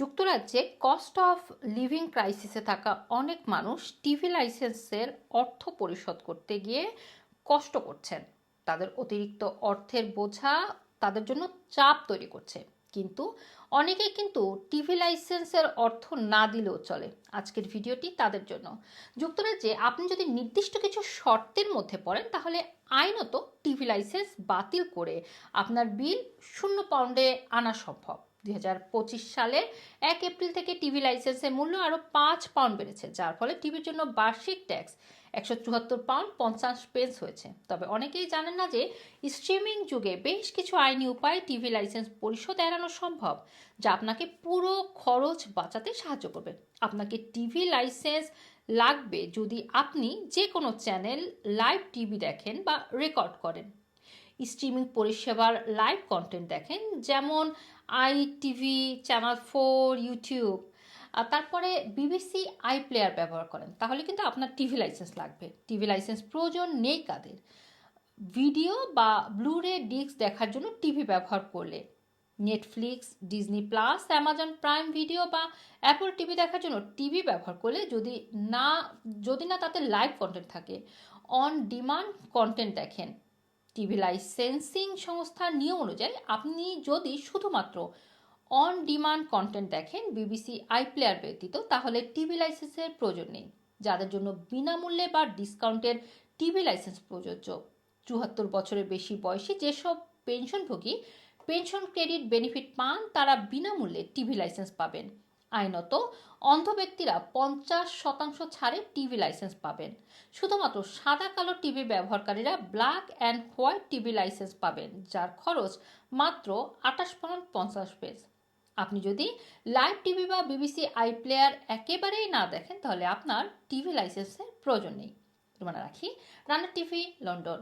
যুক্তরাজ্যে cost of living ক্রাইসিসে থাকা অনেক মানুষ টিভি লাইসেন্সের অর্থ পরিশোধ করতে গিয়ে কষ্ট করছেন। তাদের অতিরিক্ত অর্থের বোঝা তাদের জন্য চাপ তৈরি করছে। কিন্তু অনেকে কিন্তু টিভি লাইসেন্সের অর্থ না দিলেও চলে। আজকের ভিডিওটি তাদের জন্য। যুক্তরাজ্যে আপনি যদি নির্দিষ্ট কিছু শর্তের মধ্যে পড়েন, তাহলে আইনত টিভি লাইসেন্স বাতিল করে আপনার বিল শূন্য পাউন্ডে আনা সম্ভব। দুই হাজার পঁচিশ সালের এক এপ্রিল থেকে টিভি লাইসেন্সের মূল্য আরও পাঁচ পাউন্ড বেড়েছে, যার ফলে টিভির জন্য বার্ষিক ট্যাক্স একশো চুয়াত্তর পাউন্ড পঞ্চাশ পেন্স হয়েছে। তবে অনেকেই জানেন না যে স্ট্রিমিং যুগে বেশ কিছু আইনি উপায় টিভি লাইসেন্স পরিশোধ এড়ানো সম্ভব, যা আপনাকে পুরো খরচ বাঁচাতে সাহায্য করবে। আপনাকে টিভি লাইসেন্স লাগবে যদি আপনি যে কোনো চ্যানেল লাইভ টিভি দেখেন বা রেকর্ড করেন। স্ট্রিমিং পরিষেবার লাইভ কন্টেন্ট দেখেন, যেমন ITV channel four, YouTube, আর তারপরে বিবিসি আই প্লেয়ার ব্যবহার করেন। তাহলে কিন্তু আপনার টিভি লাইসেন্স লাগবে। টিভি লাইসেন্স প্রয়োজন নেই কাদের। ভিডিও বা ব্লুরে ডিস্ক দেখার জন্য টিভি ব্যবহার করলে। Netflix Disney plus Amazon Prime video বা অ্যাপল টিভি দেখার জন্য টিভি ব্যবহার করলে যদি না যদি না তাতে লাইভ কন্টেন্ট থাকে অন ডিমান্ড কন্টেন্ট দেখেন। টিভি লাইসেন্সিং সংস্থার নিয়ম অনুযায়ী আপনি যদি শুধুমাত্র অন ডিমান্ড কন্টেন্ট দেখেন বিবিসি আই প্লেয়ার ব্যতীত, তাহলে টিভি লাইসেন্সের প্রয়োজন নেই। যাদের জন্য বিনামূল্যে বা ডিসকাউন্টের টিভি লাইসেন্স প্রযোজ্য। চুয়াত্তর বছরের বেশি বয়সী যেসব পেনশনভোগী পেনশন ক্রেডিট বেনিফিট পান, তারা বিনামূল্যে টিভি লাইসেন্স পাবেন। আইনত অন্ধ ব্যক্তিরা পঞ্চাশ শতাংশ ছাড়ে টিভি লাইসেন্স পাবেন। শুধুমাত্র সাদা কালো টিভি ব্যবহারকারীরা black and white TV license পাবেন, যার খরচ মাত্র আঠাশ পয়েন্ট পঞ্চাশ পেজ। আপনি যদি লাইভ টিভি বা বিবিসি আই প্লেয়ার একেবারেই না দেখেন, তাহলে আপনার টিভি লাইসেন্সের প্রয়োজন নেই। মানে রাখি রান্না টিভি, লন্ডন।